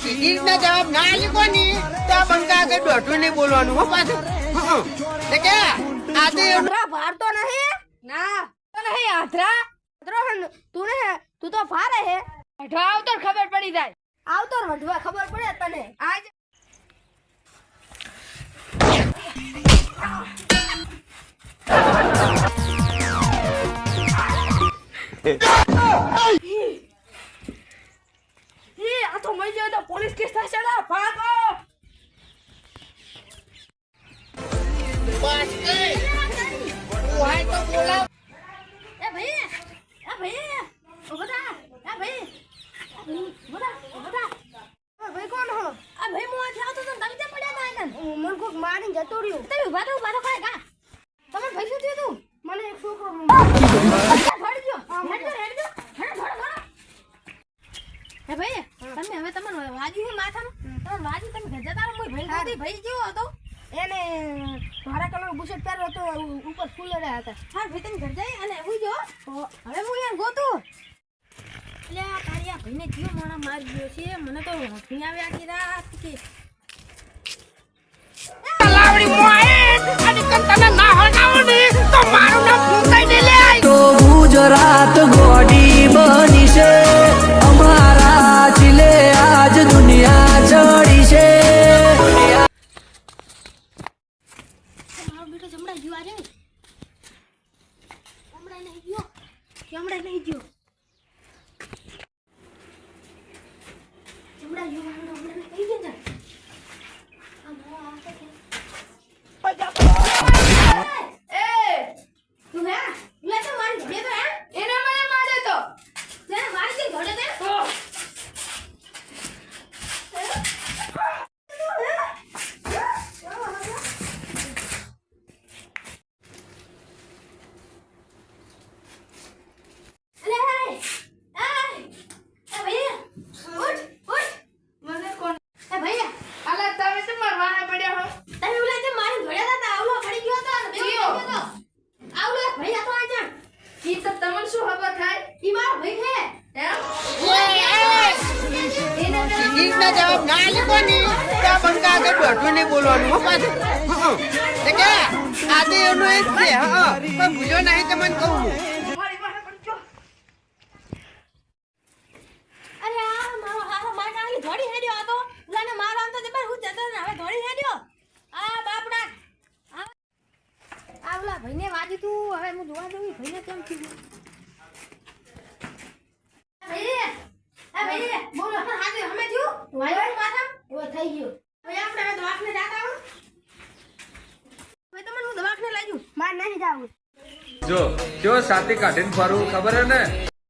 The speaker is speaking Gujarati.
રીતના જવાબ ના આલી કોની? તો આ બંકા આગળ દોઢું નહીં બોલવાનું હો પાછું. હં. કે આજે આધરા ભારતો નહીં? ના. તો નહીં આધરા આધરો હે તું ને તું તો ફારે હે. વઢવા આવતો ને ખબર પડી જાય. આવતો ને વઢવા ખબર પડે તને. આજ ઈ, તો મરી જાય તો પોલીસ કેસ થશે ને? ભાગો! હોય તો બોલાવ. એ ભાઈ એ ભાઈ ઊભો થા એ ભાઈ એ ભાઈ ઊભો થા ઊભો થા એ ભાઈ કોણ હો? આ ભાઈ મો આથી આવતો તો તમે ત્યાં પડ્યા હતા આગળ મન કોક મારીને જતો રહ્યો. તમે ઊભા થા ઊભા થા કાય કા તમે ભાઈ શું થયું તું? મને એક છોકરો ફાડી ગયો હેડ ગયો હેડ ગયો હેડ થોડો થોડો હે ભાઈ વાજી છે માથામાં તમે વાજી તમે ગજા જતા કોઈ ભાઈ ભાઈ ભાઈ જેવો હતો. એને મારા કલર બુશર્ટ પહેર્યો હતો ઉપર ફૂલ રહ્યા હતા. હા ભાઈ તમે ઘર જાય અને હું જો હવે હું યાર ગોતું. એટલે આ તારી ભાઈને જીવ માણા મારી ગયો છે? મને તો નહીં આવે આખી રાત કે. તલાવડી મોએ અને કન ના મારો જમડા જમણા રે. જમણા નહીં ગયો. જમણા નહીં ગયો જમણા ગયો મારો હમણાં નહીં ગયો ને આ મારો આ તો છે. એ તું હે લે તો મારી ઘોડે તો હે એને મને માર્યો તો તે મારી તે ઘોડે તે અલે એ એ ભાઈ ઉઠ ઉઠ મને કોણ એ ભાઈ અલા તમે શું મરવાના પડ્યા હો તમે ઓલા જે મારી ઘોડે હતા આવલો પડી ગયો હતો અને બેહો કયો? ગયો હતો આવલો એક ભાઈ હતો આ જાણ ઈ તો તમને શું ખબર થાય? ઈ મારો ભાઈ છે એમ? જવાબ ના આલી કોની તો આ બંકા આગળ દોઢું નહીં બોલવાનું. હો પાછું. કે આજે એનું એ છે હં. ભૂલ્યો નહીં હું. તો. હું ને ભાઈને વાજી તું હવે હું જોવા જઉં ભાઈ ભાઈને કેમ થયું જો કેવો સાથે કાઢીને ફરવું ખબર હે ને?